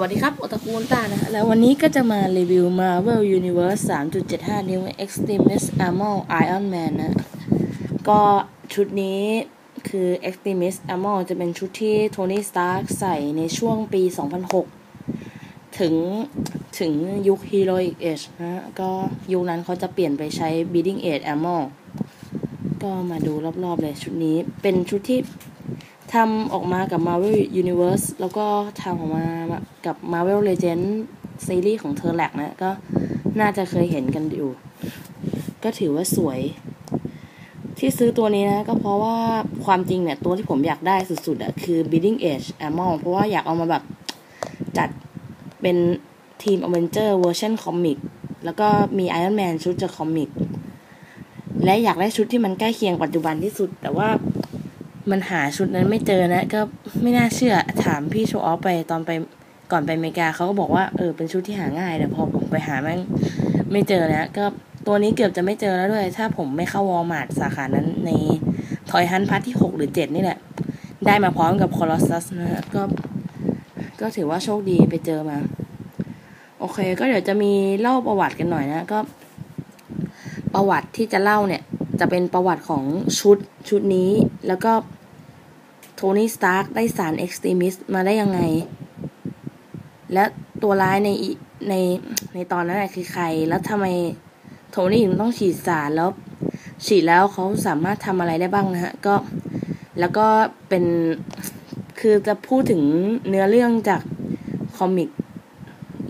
วัสดีครับโอตาคูนตานะแล้ววันนี้ก็จะมารีวิว Marvel Universe 3.75 นิ้ว Extremis Armor Iron Man นะ ก็ชุดนี้คือ Extremis Armor จะเป็นชุดที่โทนี่สตาร์กใส่ในช่วงปี 2006 ถึงถึงยุค Heroic Age นะ ก็ยุคนั้นเขาจะเปลี่ยนไปใช้ Bleeding Edge Armor ก็มาดูรอบๆเลยชุดนี้เป็นชุดที่ ทำออกมากับ Marvel Universe แล้วก็ทำออกมากับ Marvel Legends ซีรีส์ของเธอแหลกนะ ก็น่าจะเคยเห็นกันอยู่ ก็ถือว่าสวย ที่ซื้อตัวนี้นะ ก็เพราะว่าความจริงเนี่ย ตัวที่ผมอยากได้สุดๆอะคือ Bleeding Edge Armor เพราะว่าอยากเอามาแบบจัดเป็นทีม Avenger เวอร์ชันคอมิกแล้วก็มี Iron Man ชุดจากคอมิกและอยากได้ชุดที่มันใกล้เคียงปัจจุบันที่สุด แต่ว่า มันหาชุดนั้นไม่เจอนะ ก็ไม่น่าเชื่อถามพี่โชว์ออฟไปตอนไปก่อนไปอเมริกาเขาก็บอกว่าเออเป็นชุดที่หาง่ายแต่พอผมไปหาแม่งไม่เจอนะ ก็ตัวนี้เกือบจะไม่เจอแล้วด้วย ถ้าผมไม่เข้าวอลมาร์ทสาขานั้นในทอยฮันพัทที่หกหรือเจ็ดนี่แหละ ได้มาพร้อมกับคอร์ซัสนะฮะก็ ก็ถือว่าโชคดีไปเจอมา โอเค ก็เดี๋ยวจะมีเล่าประวัติกันหน่อยนะ ก็ ประวัติที่จะเล่าเนี่ย จะเป็นประวัติของชุดชุดนี้แล้วก็ โทนี่สตาร์กได้สารเอ็กซ์ตรีมิสมาได้ยังไง และตัวร้ายในในในตอนนั้นคือใคร แล้วทำไมโทนี่ถึงต้องฉีดสารแล้ว ฉีดแล้วเขาสามารถทำอะไรได้บ้างนะฮะ ก็แล้วก็เป็นคือจะพูดถึงเนื้อเรื่องจากคอมิก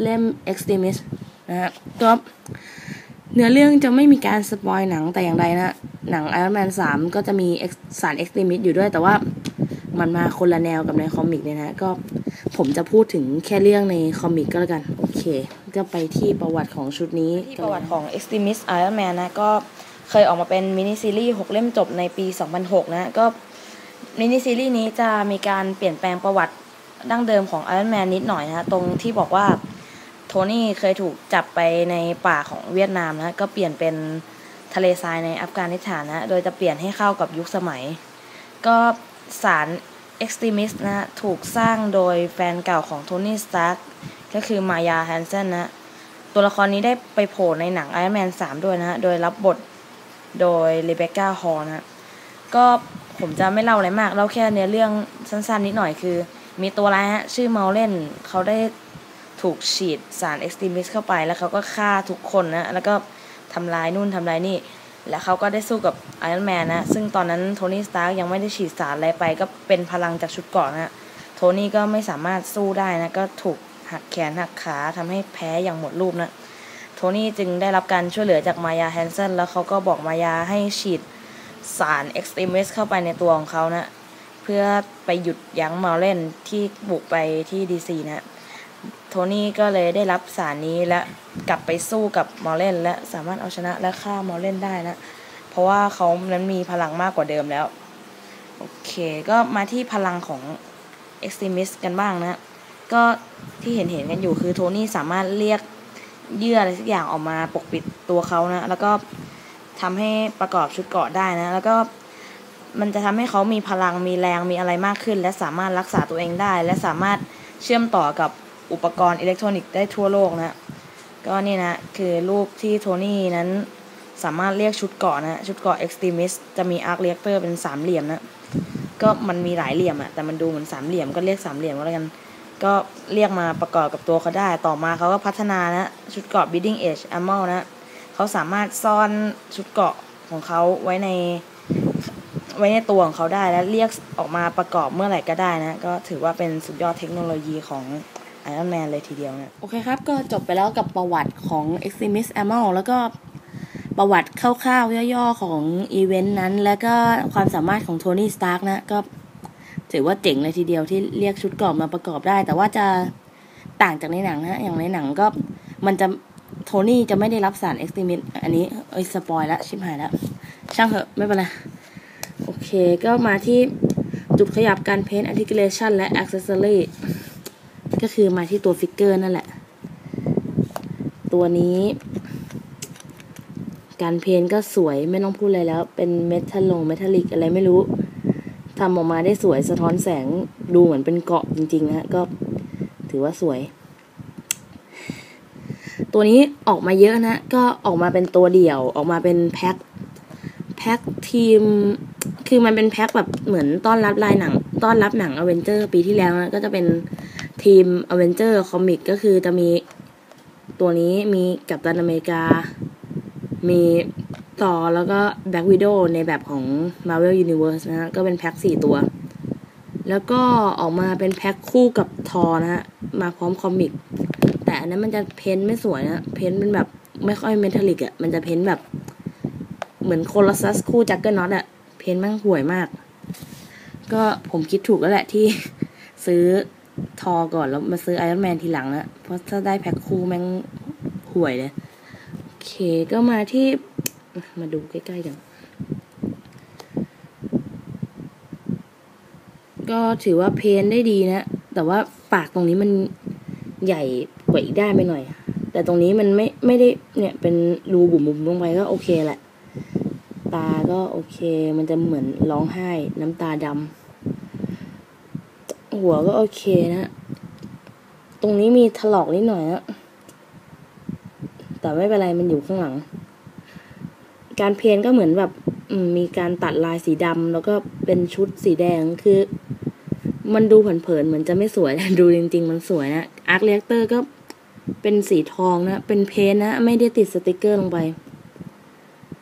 เล่ม Extremis นะฮะก็เนื้อเรื่องจะไม่มีการสปอยหนังแต่อย่างใดนะ หนัง Iron Man 3 ก็จะมีสาร Extremis อยู่ด้วย แต่ว่า มันมาคนละแนวกับในคอมิกเนี่ยนะก็ผมจะพูดถึงแค่เรื่องในคอมิกก็แล้วกัน โอเค ก็ไปที่ประวัติของชุดนี้ที่ประวัติของ Extremis Iron Man นะ ก็เคยออกมาเป็นมินิซีรีส์6เล่มจบในปี 2006 นะ ก็มินิซีรีส์นี้จะมีการเปลี่ยนแปลงประวัติดั้งเดิมของ Iron Man นิดหน่อยนะตรงที่บอกว่าโทนี่เคยถูกจับไปในป่าของเวียดนามนะก็เปลี่ยนเป็นทะเลทรายในอัฟกานิสถานนะโดยจะเปลี่ยนให้เข้ากับยุคสมัย ก็ สาร Extremis นะ ถูกสร้างโดยแฟนเก่าของโทนี่สตาร์กก็คือมายาแฮนเซนนะ ตัวละครนี้ได้ไปโผล่ในหนัง Iron Man 3ด้วยนะโดยรับบทโดยเรเบคก้าฮอลนะก็ผมจะไม่เล่าอะไรมาก เล่าแค่เนื้อเรื่องสั้นๆนิดหน่อยคือ มีตัวร้ายฮะ ชื่อเมาเลนเขาได้ถูกฉีดสาร Extremis เข้าไปแล้วเขาก็ฆ่าทุกคนนะ แล้วก็ทำลายนู่นทำลายนี่ แล้วเขาก็ได้สู้กับไอรอนแมนนะ ซึ่งตอนนั้นโทนี่สตาร์กยังไม่ได้ฉีดสารอะไรไป ก็เป็นพลังจากชุดเกราะนะโทนี่ก็ไม่สามารถสู้ได้นะ ก็ถูกหักแขนหักขาทำให้แพ้อย่างหมดรูปนะ โทนี่จึงได้รับการช่วยเหลือจากมายาแฮนเซนแล้วเขาก็บอกมายาให้ฉีดสารเอ็กซ์ตรีมิสเข้าไปในตัวของเขานะ เพื่อไปหยุดยั้งมาเลนที่บุกไปที่ดีซีนะ นี่ก็เลยได้รับสารนี้และกลับไปสู้กับมอลเลนและสามารถเอาชนะและฆ่ามอลเลนได้นะ เพราะว่าเขานั้นมีพลังมากกว่าเดิมแล้ว โอเค ก็มาที่พลังของ Extremis กันบ้างนะ ก็ที่เห็นเห็นกันอยู่คือโทนี่สามารถเรียกเยื่ออะไรสักอย่างออกมาปกปิดตัวเขานะ แล้วก็ทำให้ประกอบชุดเกราะได้นะ แล้วก็มันจะทำให้เขามีพลังมีแรงมีอะไรมากขึ้น และสามารถรักษาตัวเองได้ และสามารถเชื่อมต่อกับ อุปกรณ์อิเล็กทรอนิกส์ได้ทั่วโลกนะก็นี่นะ คือรูปที่โทนี่นั้นสามารถเรียกชุดเกาะนะ ชุดเกาะ Extremis จะมีอาร์คเรียกเตอร์เป็นสามเหลี่ยมนะ ก็มันมีหลายเหลี่ยมอะแต่มันดูเหมือนสามเหลี่ยมก็เรียกสามเหลี่ยมก็แล้วกัน ก็เรียกมาประกอบกับตัวเขาได้ ต่อมาเขาก็พัฒนานะ ชุดเกาะ Bleeding Edge Armor นะ เขาสามารถซ่อนชุดเกาะของเขาไว้ใน ไว้ในตัวของเขาได้แล้วเรียกออกมาประกอบเมื่อไหร่ก็ได้นะ ก็ถือว่าเป็นสุดยอดเทคโนโลยีของ Iron Man เลยทีเดียวนะโอเคครับ ก็จบไปแล้วกับประวัติของ Extremis Armor แล้วก็ประวัติคร่าวๆ ย่อๆ ของอีเวนต์นั้น แล้วก็ความสามารถของโทนี่สตาร์กนะ ก็ถือว่าเจ๋งเลยทีเดียวที่เรียกชุดเกราะมาประกอบได้ แต่ว่าจะต่างจากในหนังนะอย่างในหนังก็มันจะโทนี่จะไม่ได้รับสาร Extremis อันนี้เอ้ยสปอยแล้วชิบหายแล้วช่างเหอะไม่เป็นไรโอเคก็มาที่จุดขยับการเพ้น articulation และ accessory ก็คือมาที่ตัวฟิกเกอร์นั่นแหละ ตัวนี้ การเพนก็สวยไม่ต้องพูดอะไรแล้ว เป็นเมทัลลงเมทัลลิกอะไรไม่รู้ทำออกมาได้สวยสะท้อนแสงดูเหมือนเป็นเกาะจริงๆนะก็ถือถือว่าสวย ตัวนี้ออกมาเยอะนะ ก็ออกมาเป็นตัวเดี่ยวออกมาเป็นแพ็คแพ็คทีม คือมันเป็นแพ็คแบบเหมือนต้อนรับลายหนัง ต้อนรับหนังอเวนเจอร์ปีที่แล้วนะ ก็จะเป็น ทีมอเวนเจอร์คอมิกก็คือจะมีตัวนี้มีกัปตันอเมริกา มีต่อแล้วก็แบ็กวิดโอในแบบของ Marvel Universe นะฮะ ก็เป็นแพ็คสี่ตัว แล้วก็ออกมาเป็นแพ็คคู่กับทอนะฮะ มาพร้อมคอมิก แต่อันนั้นมันจะเพ้นไม่สวยนะ เพ้นเป็นแบบไม่ค่อยเมทัลลิกอะ่ะ มันจะเพ้นแบบ เหมือนโคลอสซัสคู่จักเกอร์น็อตอะ เพ้นมั่งห่วยมาก ก็ผมคิดถูกแล้วแหละที่ซื้อ ทอก่อนแล้วมาซื้อไอรอนแมนทีหลังนะเพราะถ้าได้แพ็คคู่แม่งห่วยเลยโอเคก็มาที่มาดูใกล้ๆกันก็ถือว่าเพนได้ดีนะ แต่ว่าปากตรงนี้มันใหญ่กว่าอีกด้านไปหน่อย แต่ตรงนี้มันไม่ไม่ได้เนี่ยเป็นรูบุ๋มๆลงไปก็โอเคแหละ ตาก็โอเค มันจะเหมือนร้องไห้น้ำตาดำ หัวก็โอเคนะ ตรงนี้มีถลอกนิดหน่อยนะแต่ไม่เป็นไรมันอยู่ข้างหลัง การเพ้นก็เหมือนแบบมีการตัดลายสีดำแล้วก็เป็นชุดสีแดงคือ มันดูเผินๆเหมือนจะไม่สวยแต่ดูจริง ๆ มันสวยนะอาร์คเรียกเตอร์ก็เป็นสีทองนะ เป็นเพ้นนะ ไม่ได้ติดสติกเกอร์ลงไป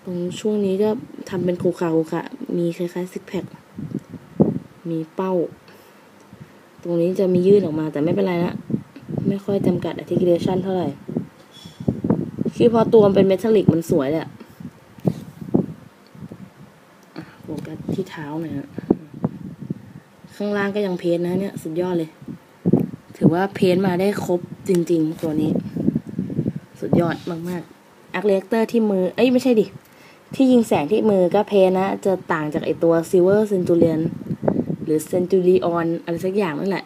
ตรงช่วงนี้ก็ทำเป็นคูคาคูคามีคล้ายๆซิกแพคมีเป้า ตรงนี้จะมียื่นออกมาแต่ไม่เป็นไรนะ ไม่ค่อยจำกัด articulation เท่าไหร่ คือพอตัวมันเป็นเมทัลลิกมันสวยเลยอะโฟกัสที่เท้าหน่อยฮะข้างล่างก็ยังเพ้นนะเนี่ย สุดยอดเลย ถือว่าเพ้นมาได้ครบจริง ๆ ตัวนี้ สุดยอดมากๆอาร์คเลกเตอร์ที่มือ เอ้ย ไม่ใช่ดิ ที่ยิงแสงที่มือก็เพ้นนะ จะต่างจากไอตัวซิลเวอร์เซนตูเรียน หรือเซนตูริออนอะไรสักอย่างนั่นแหละ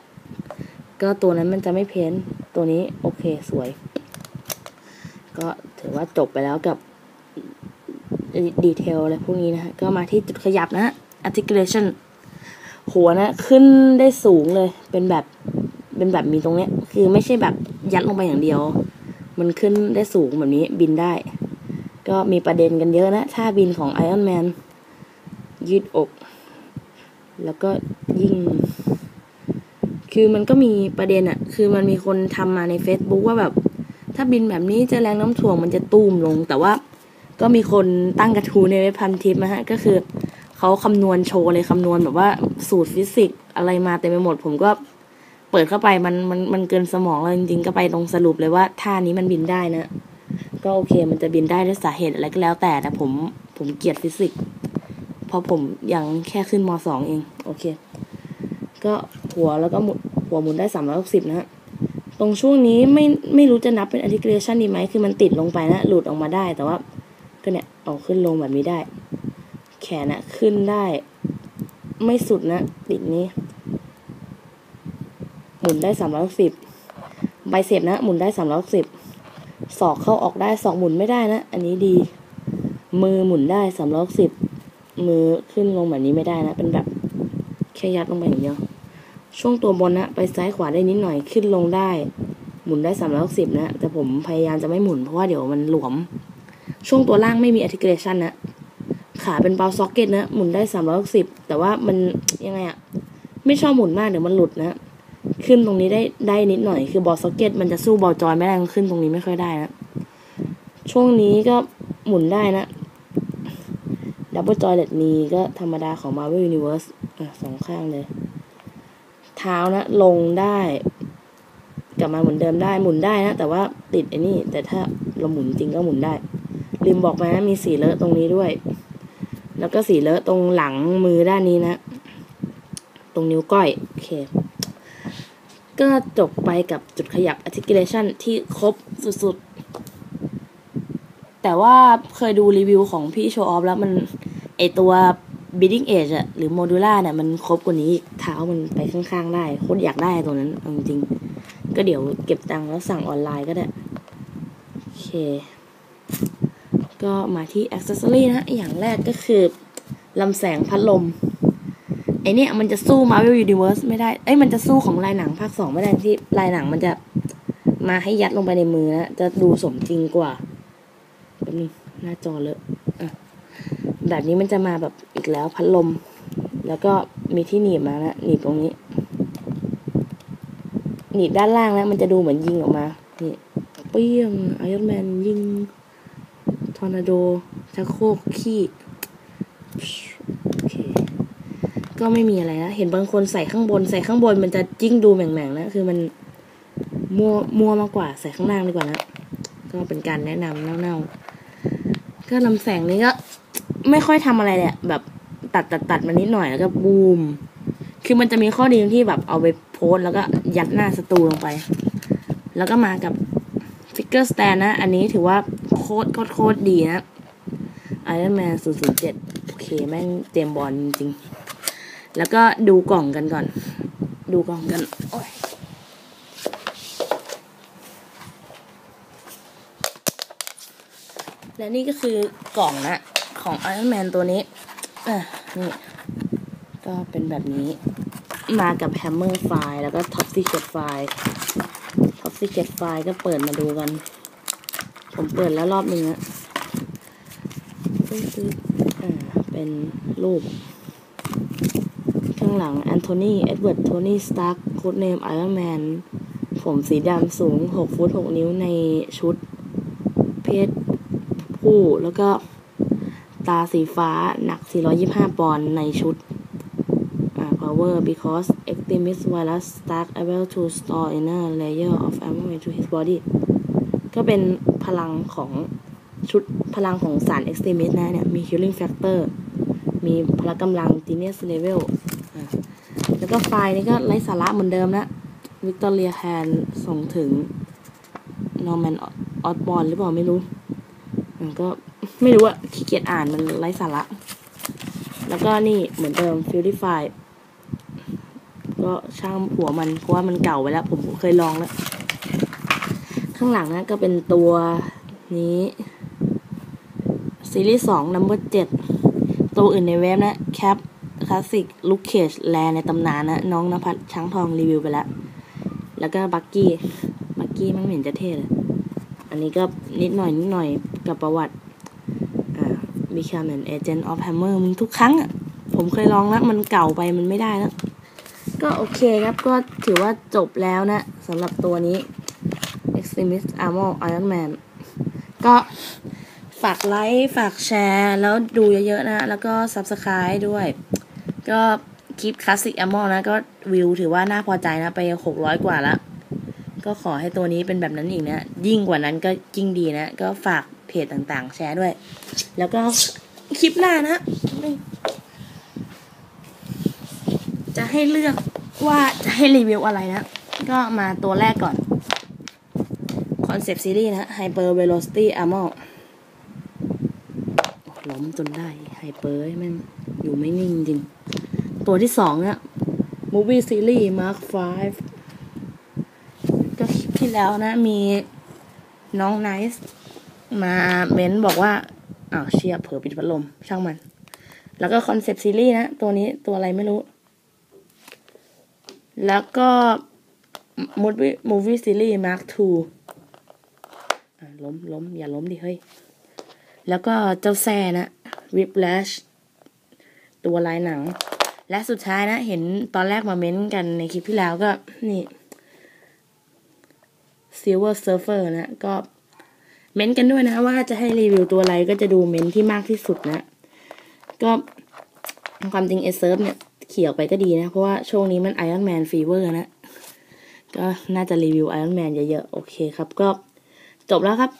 ก็ตัวนั้นมันจะไม่เพ้นตัวนี้โอเคสวย ก็ถือว่าจบไปแล้วกับดีเทลอะไรพวกนี้นะก็มาที่จุดขยับนะ articulation หัวนะขึ้นได้สูงเลย เป็นแบบ เป็นแบบมีตรงเนี้ย คือไม่ใช่แบบยัดลงไปอย่างเดียว มันขึ้นได้สูงแบบนี้บินได้ ก็มีประเด็นกันเยอะนะ ท่าบินของ Iron Man ยืดอก แล้วก็ยิ่ง คือมันก็มีประเด็นอะคือมันมีคนทำมาใน Facebook ว่าแบบ ถ้าบินแบบนี้จะแรงน้ำถ่วงมันจะตูมลง แต่ว่าก็มีคนตั้งกระทู้ในเว็บพันทิปนะฮะ ก็คือเขาคำนวณโชว์เลยคำนวณแบบว่าสูตรฟิสิกส์อะไรมาเต็มไปหมด ผมก็เปิดเข้าไปมันมันมันเกินสมองเลยจริงๆ ก็ไปตรงสรุปเลยว่าท่านี้มันบินได้นะ ก็โอเคมันจะบินได้ด้วยสาเหตุอะไรก็แล้วแต่แต่ผมผมเกลียดฟิสิกส์ เพราะผมยังแค่ขึ้นมสองเอง โอเค ก็หัวแล้วก็หมุนหัวหมุนได้สามร้อยหกสิบนะฮะตรงช่วงนี้ไม่ไม่รู้จะนับเป็น articulation ดีไหม คือมันติดลงไปนะ หลุดออกมาได้ แต่ว่า ก็เนี่ย เอาขึ้นลงแบบนี้ได้ แขนนะขึ้นได้ ไม่สุดนะ ติดนี้ หมุนได้สามร้อยสิบใบเสียบนะ หมุนได้สามร้อยสิบศอกเข้าออกได้ศอกหมุนไม่ได้นะ อันนี้ดี มือหมุนได้สามร้อยสิบ มือขึ้นลงแบบนี้ไม่ได้นะ เป็นแบบแค่ยัดลงไปอย่างเดียว ช่วงตัวบนนะ ไปซ้ายขวาได้นิดหน่อย ขึ้นลงได้ หมุนได้สามร้อยสิบนะ แต่ผมพยายามจะไม่หมุนเพราะว่าเดี๋ยวมันหลวม ช่วงตัวล่างไม่มี articulation นะ ขาเป็นเบาซ็อกเก็ตนะ หมุนได้สามร้อยสิบแต่ว่ามันยังไงอะไม่ชอบหมุนมากเดี๋ยวมันหลุดนะ ขึ้นตรงนี้ได้ได้นิดหน่อย คือบอลซ็อกเก็ตมันจะสู้บอลจอยไม่ได้ขึ้นตรงนี้ไม่ค่อยได้นะ ช่วงนี้ก็หมุนได้นะ ดับเบิลจอยเลดนีก็ธรรมดาของ Marvel Universe อะสองข้างเลย เท้านะ ลงได้กลับมาเหมือนเดิมได้หมุนได้นะ แต่ว่าติดไอ้นี่ แต่ถ้าเราหมุนจริงก็หมุนได้ ลืมบอกไปนะมีสีเลอะตรงนี้ด้วย แล้วก็สีเลอะตรงหลังมือด้านนี้นะ ตรงนิ้วก้อย โอเค ก็จบไปกับจุดขยับ articulation ที่ครบสุดๆ แต่ว่าเคยดูรีวิวของพี่โชว์ออฟแล้วมัน ไอตัว bidding edge อะหรือ modular เนี่ยมันครบกว่านี้เท้ามันไปข้างๆได้โคตรอยากได้ตัวนั้นจริงๆก็เดี๋ยวเก็บตังค์แล้วสั่งออนไลน์ก็ได้ โอเค ก็มาที่ accessory นะ อย่างแรกก็คือลำแสงพัดลม ไอเนี่ยมันจะสู้ Marvel Universe ไม่ได้ เอ้ยมันจะสู้ของลายหนังภาคสองไม่ได้ที่ลายหนังมันจะมาให้ยัดลงไปในมือนะ จะดูสมจริงกว่าแบบนี้หน้าจอเลอะ แบบนี้มันจะมาแบบอีกแล้วพัดลม แล้วก็มีที่หนีบมานะหนีบตรงนี้ หนีบด้านล่างแล้วมันจะดูเหมือนยิงออกมา นี่เปี้ยงไอรอนแมนยิงทอร์นาโดชักโครกขี้ก็ไม่มีอะไรนะเห็นบางคนใส่ข้างบน ใส่ข้างบนมันจะจิ้งดูแหม่งๆนะ คือมันมัวมัวมากกว่าใส่ข้างล่างดีกว่านะ ก็เป็นการแนะนำเน่าๆ ก็ลำแสงนี้ก็ ไม่ค่อยทำอะไรเละแบบตัดตัดตัดมานิดหน่อยแล้วก็บูม คือมันจะมีข้อดีที่แบบเอาไปโพสแล้วก็ยัดหน้าสตูลงไป แล้วก็มากับฟิกเกอร์สแตนนะ อันนี้ถือว่าโคตรโคตรโคตรดีนะ Iron Man 007โอเค แม่งเจมบอลจริงๆ แล้วก็ดูกล่องกันก่อน ดูกล่องกัน โอ้ยและนี่ก็คือกล่องนะ ของ Iron Man ตัวนี้อะนี่ก็เป็นแบบนี้มากับ Hammer ไฟล์แล้วก็ Top Secret ไฟล์ Top Secret ไฟล์ก็เปิดมาดูกัน ผมเปิดแล้วรอบนึงอะอ่าเป็นรูปข้างหลังแอนโทนีเอ็ดเวิร์ดโทนี่สตาร์คโค้ดเนมไอรอนแมนผมสีดำสูง 6 ฟุต 6 นิ้วในชุดเพศผู้แล้วก็ ตาสีฟ้าหนัก 425 ปอนด์ในชุด power because Extremis virus Stark able to store inner layer of armor into his body ก็เป็นพลังของชุดพลังของสาร Extremis นะเนี่ย มี healing factor มีพละกำลัง genius level แล้วก็ไฟล์นี้ก็ไร้สาระเหมือนเดิมนะ Victoria Hand ส่งถึง Norman Osborn หรือเปล่าไม่รู้ มันก็ไม่รู้อะขี้เกียจอ่านมันไร้สาระ แล้วก็นี่เหมือนเดิม f u r i f y ก็ช่างหัวมันเพราะว่ามันเก่าไปแล้ว ผมเคยลองแล้ว ข้างหลังนะก็เป็นตัวนี้ซีรีส์สองนัมเบอร์เจ็ดตัวอื่นในเว็บนะแคปคลาสสิกลูกเคจแลในตำนานนะ น้องนภัสช้างทองรีวิวไปแล้ว แล้วก็บักกี้ บักกี้มันเหม็นจะเท่เลย อันนี้ก็นิดหน่อยนิดหน่อยกับประวัติ อ่า Become an Agent of Hammer มึงทุกครั้งอะ ผมเคยลองแล้ว มันเก่าไปมันไม่ได้แล้ว ก็โอเคครับ ก็ถือว่าจบแล้วนะสำหรับตัวนี้ Extremist Armor Iron Man ก็ฝากไลค์ ฝากแชร์ แล้วดูเยอะๆนะ แล้วก็ Subscribe ด้วย ก็คลิป Classic Armor นะ ก็วิวถือว่าน่าพอใจนะ ไป 600 กว่าแล้ว ก็ขอให้ตัวนี้เป็นแบบนั้นอีกนะ ยิ่งกว่านั้นก็ยิ่งดีนะ ก็ฝากเพจต่างๆ แชร์ด้วย แล้วก็คลิปหน้านะ จะให้เลือกว่าจะให้รีวิวอะไรนะ ก็มาตัวแรกก่อน คอนเซปต์ซีรีส์นะ Hyper Velocity Armor โอ้ล้มจนได้ไฮเปอร์แม่งอยู่ไม่นิ่งจริง ตัวที่สองนะ Movie Series Mark 5ก็คลิป ที่แล้วนะ มีน้องไนซ์มาเม้นบอกว่าอ้าวเชียเผลอปิดพัดลม ช่างมัน แล้วก็คอนเซปต์ซีรีส์นะ ตัวนี้ตัวอะไรไม่รู้ แล้วก็มูวี่มูวี่ซีรีส์มาร์คทูล้มล้มอย่าล้มดิ เฮ้ย แล้วก็เจ้าแซ่นะวิปแลชตัวลายหนัง และสุดท้ายนะ เห็นตอนแรกมาเม้นกันในคลิปที่แล้วก็นี่ Silver Surfer นะก็เม้นกันด้วยนะว่าจะให้รีวิวตัวอะไรก็จะดูเม้นที่มากที่สุดนะ ก็ความจริงเอเซิร์ฟเนี่ยเขียวไปก็ดีนะ เพราะว่าช่วงนี้มัน Iron Man Fever นะ ก็น่าจะรีวิว Iron Man เยอะๆ โอเคครับ ก็จบแล้วครับ